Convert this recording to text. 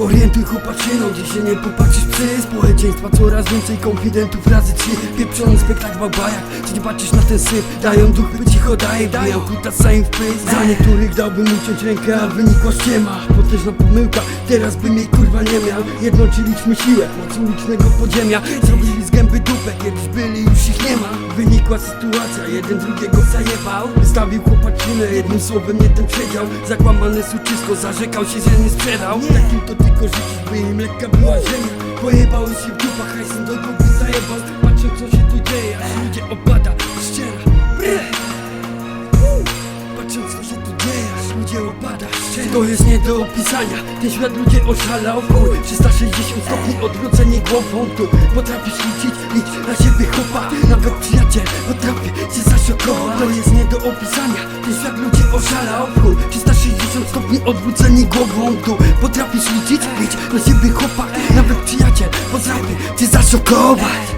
Orientuj chłopaczyną, gdzie się nie popatrzysz psy Społeczeństwa. Coraz więcej konfidentów razy trzy. Pieprzony spektakl bajak, czy nie patrzysz na ten syf? Dają duch, by cicho daje, dają kutasa im w Za niektórych dałbym uciąć rękę, a wynikła ściema Potężna pomyłka, teraz bym jej kurwa nie miał. Jednoczyliśmy siłę, moc ulicznego podziemia. Zrobili z gęby dupę, kiedyś byli, już ich nie ma. Wynikła sytuacja, jeden drugiego zajebał. Wystawił chłopaczynę, jednym słowem nie ten przedział Zakłamane suczysko, zarzekał się, że nie sprzedał. Takim to tylko życzyć, by im lekka była ziemia. Pojebały się w dupach, hajsem do dupy zajebał. Patrzę co się tu dzieje, aż ludzie opada. To jest nie do opisania, ten świat ludzie oszalał Chuj, 360 stopni odwrócenie głową Tu potrafisz liczyć, licz na siebie chopa Nawet przyjaciel potrafi się zaszokować. To jest nie do opisania, ten świat ludzie oszalał Chuj, 360 stopni odwrócenie głową Tu potrafisz liczyć, licz na siebie chłopak Nawet przyjaciel potrafi cię zaszokować.